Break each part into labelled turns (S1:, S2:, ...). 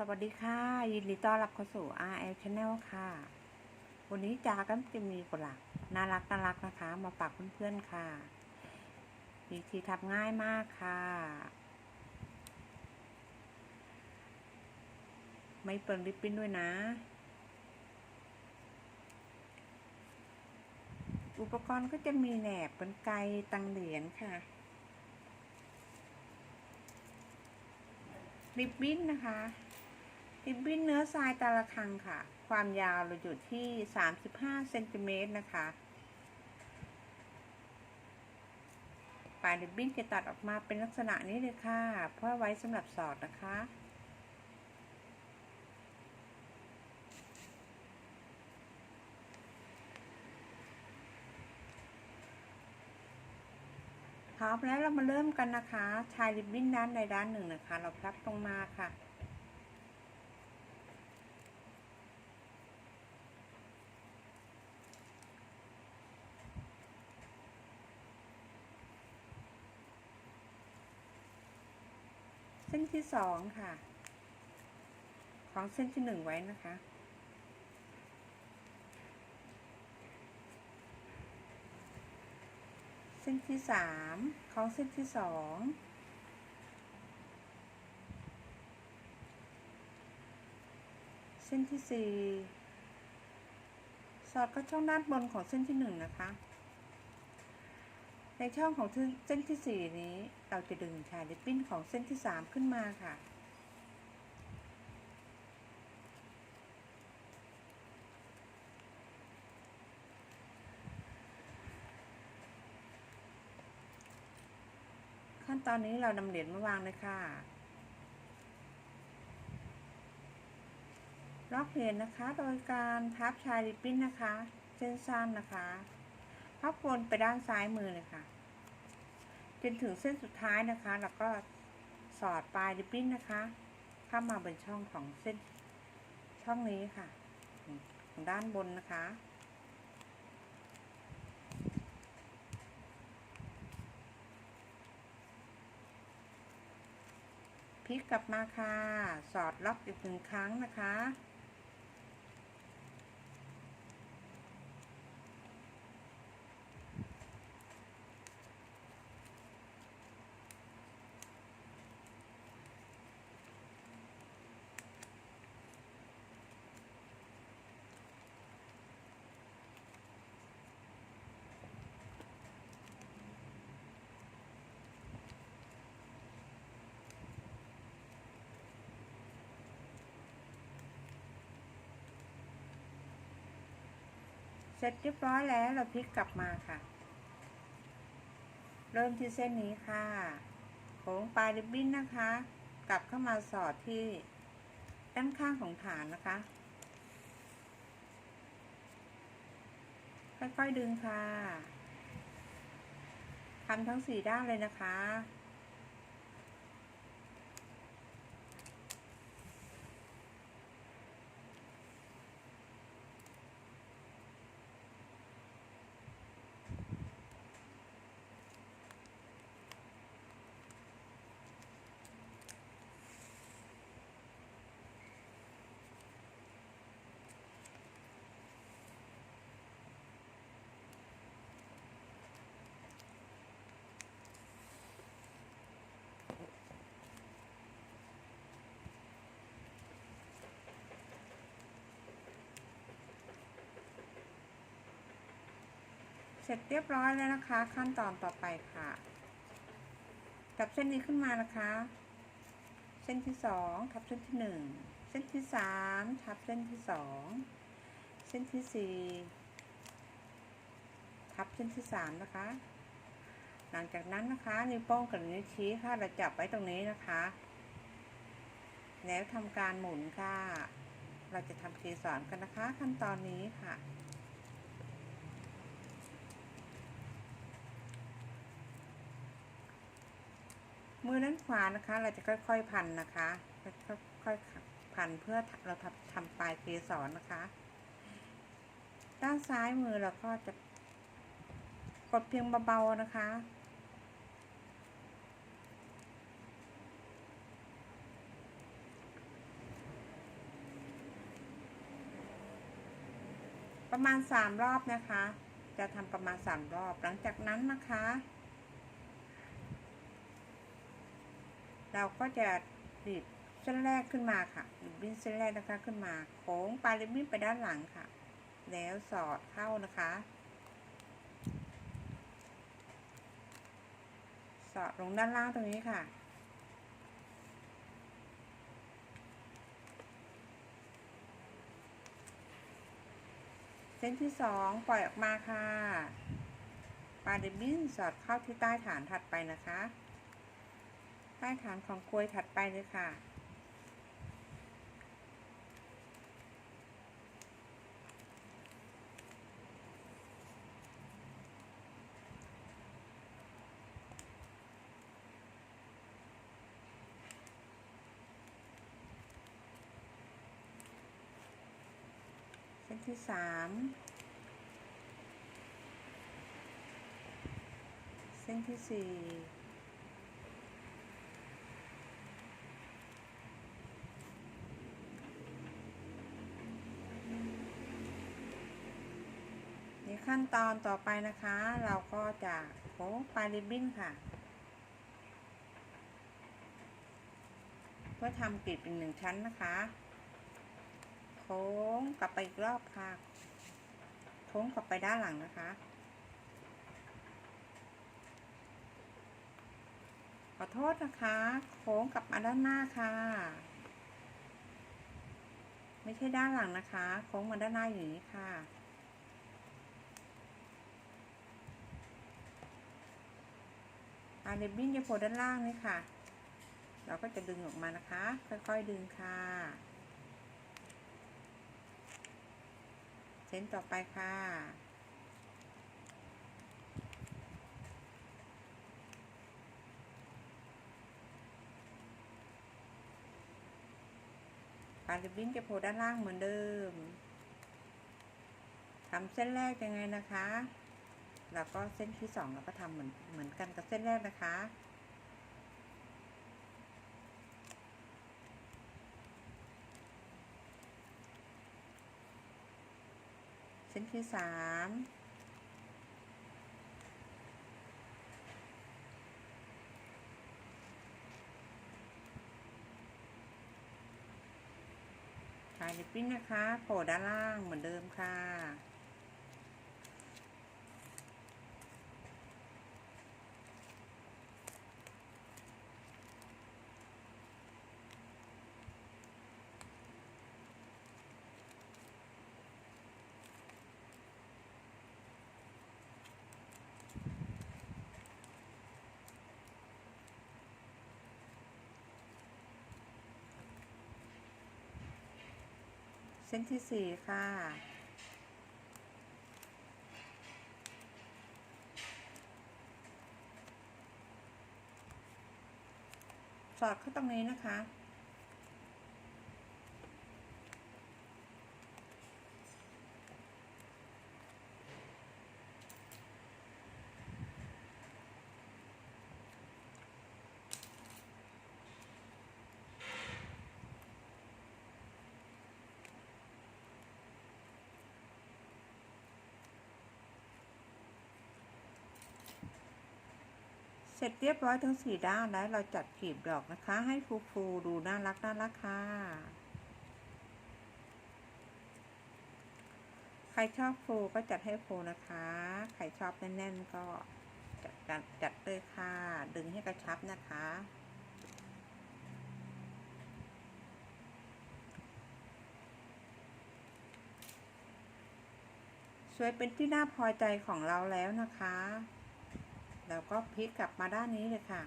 S1: สวัสดีค่ะ ยินดีต้อนรับเข้าสู่ RL Channel ค่ะ วันนี้จาก็จะมีกฎหลักน่ารักน่ารักนะคะ มาฝากเพื่อนๆค่ะวิธีทำง่ายมากค่ะ ไม่เปลืองริบบิ้นด้วยนะ อุปกรณ์ก็จะมีแหนบเป็นไกตังเหรียญค่ะริบบิ้นนะคะ ริบบิ้นเนื้อทรายตาละคังค่ะ ความยาวเราอยู่ที่ 35เซนติเมตรนะคะปลายริบบิ้นจะตัดออกมาเป็นลักษณะนี้เลยค่ะ เพื่อไว้สำหรับสอดนะคะพร้อมแล้วเรามาเริ่มกันนะคะ ชายริบบิ้นด้านใดด้านหนึ่งนะคะ เราพับตรงมาค่ะ ที่สองค่ะ ของเส้นที่หนึ่งไว้นะคะ เส้นที่สามของเส้นที่สองเส้นที่สี่สอดเข้าช่องด้านบนของเส้นที่หนึ่งนะคะ ในช่องของเส้นที่สี่นี้เราจะดึงชายริบบิ้นของเส้นที่สามขึ้นมาค่ะ ขั้นตอนนี้เรานำเหรียญมาวางเลยค่ะล็อกเหรียญนะคะ โดยการพับชายริบบิ้นนะคะ เส้นสั้นนะคะ พับวนไปด้านซ้ายมือเลยค่ะ จนถึงเส้นสุดท้ายนะคะ แล้วก็สอดปลายริบบิ้นนะคะ เข้ามาบนช่องของเส้นช่องนี้ค่ะ ของด้านบนนะคะพลิกกลับมาค่ะ สอดล็อกอีกหนึ่งครั้งนะคะ เสร็จเรียบร้อยแล้วเราพลิกกลับมาค่ะ เริ่มที่เส้นนี้ค่ะโค้งปลายริบบิ้นนะคะ กลับเข้ามาสอดที่ด้านข้างของฐานนะคะ ค่อยๆดึงค่ะทำทั้งสี่ด้านเลยนะคะ สร็จเรียบร้อยแล้วนะคะ ขั้นตอนต่อไปค่ะจับเส้นนี้ขึ้นมานะคะ เส้นที่สองทับเส้นที่หนึ่งเส้นที่สามทับเส้นที่สองเส้นที่สี่ทับเส้นที่สามนะคะ หลังจากนั้นนะคะนิ้วโป้งกับนิ้วชี้ค่ะเราจับไว้ตรงนี้นะคะ แล้วทำการหมุนค่ะ เราจะทำเกสรกันนะคะ ขั้นตอนนี้ค่ะ มือด้านขวานะคะ เราจะค่อยๆพันนะคะค่อยๆพันเพื่อเราทำทำปลายเกสรนะคะ ด้านซ้ายมือเราก็จะกดเพียงเบาๆนะคะประมาณสามรอบนะคะ จะทำประมาณสามรอบ หลังจากนั้นนะคะ เราก็จะดีดเส้นแรกขึ้นมาค่ะริบบิ้นเส้นแรกนะคะขึ้นมาโค้งปลายริบบิ้นไปด้านหลังค่ะ แล้วสอดเข้านะคะ สอดลงด้านล่างตรงนี้ค่ะเส้นที่สองปล่อยออกมาค่ะปลายริบบิ้นสอดเข้าที่ใต้ฐานถัดไปนะคะ ใต้ฐานของกลวยถัดไปเลยค่ะ เส้นที่สามเส้นที่สี่ ขั้นตอนต่อไปนะคะ เราก็จะโค้งปลายริบบิ้นค่ะ เพื่อทำกลีบเป็นหนึ่งชั้นนะคะ โค้งกลับไปอีกรอบค่ะ โค้งกลับไปด้านหลังนะคะขอโทษนะคะ โค้งกลับมาด้านหน้าค่ะ ไม่ใช่ด้านหลังนะคะ โค้งมาด้านหน้าอย่างนี้ค่ะ อาริบบิ้นจะโผล่ด้านล่างนี่ค่ะ เราก็จะดึงออกมานะคะ ค่อยๆดึงค่ะ เส้นต่อไปค่ะปลายริบบิ้นจะโผล่ด้านล่างเหมือนเดิมทำเส้นแรกยังไงนะคะ แล้วก็เส้นที่สองเราก็ทำเหมือนเหมือนกันกับเส้นแรกนะคะ เส้นที่สามถ่ายริบบิ้นนะคะ โผล่ด้านล่างเหมือนเดิมค่ะ เส้นที่สี่ค่ะ สอดเข้าตรงนี้นะคะ เสร็จเรียบร้อยทั้งสี่ด้านแล้วเราจัดกลีบดอกนะคะ ให้ฟูๆดูน่ารักน่ารักค่ะ ใครชอบฟูก็จัดให้ฟูนะคะ ใครชอบแน่นๆก็จัดการจัดเลยค่ะ ดึงให้กระชับนะคะ สวยเป็นที่น่าพอใจของเราแล้วนะคะ แล้วก็พลิกกลับมาด้านนี้เลยค่ะ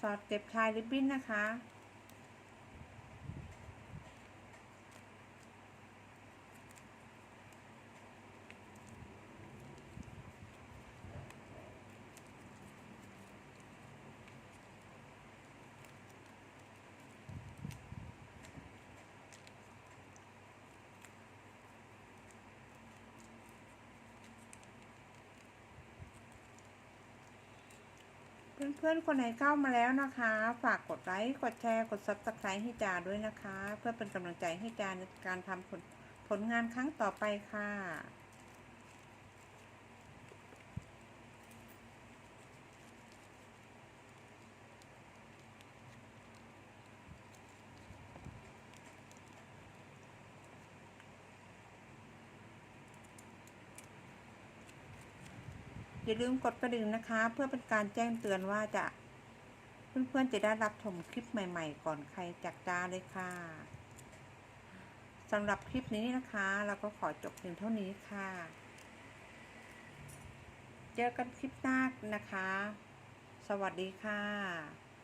S1: สอดเก็บชายริบบิ้นนะคะ เพื่อนๆคนไหนเข้ามาแล้วนะคะ ฝากกดไลค์กดแชร์กดซับสไครต์ให้จาด้วยนะคะ เพื่อเป็นกำลังใจให้จาในการทำผลผลงานครั้งต่อไปค่ะ อย่าลืมกดกระดิ่งนะคะ เพื่อเป็นการแจ้งเตือนว่าจะเพื่อนๆจะได้รับชมคลิปใหม่ ๆ ก่อนใครจากจ้าเลยค่ะสำหรับคลิปนี้นะคะ เราก็ขอจบเพียงเท่านี้ค่ะ เจอกันคลิปหน้านะคะ สวัสดีค่ะ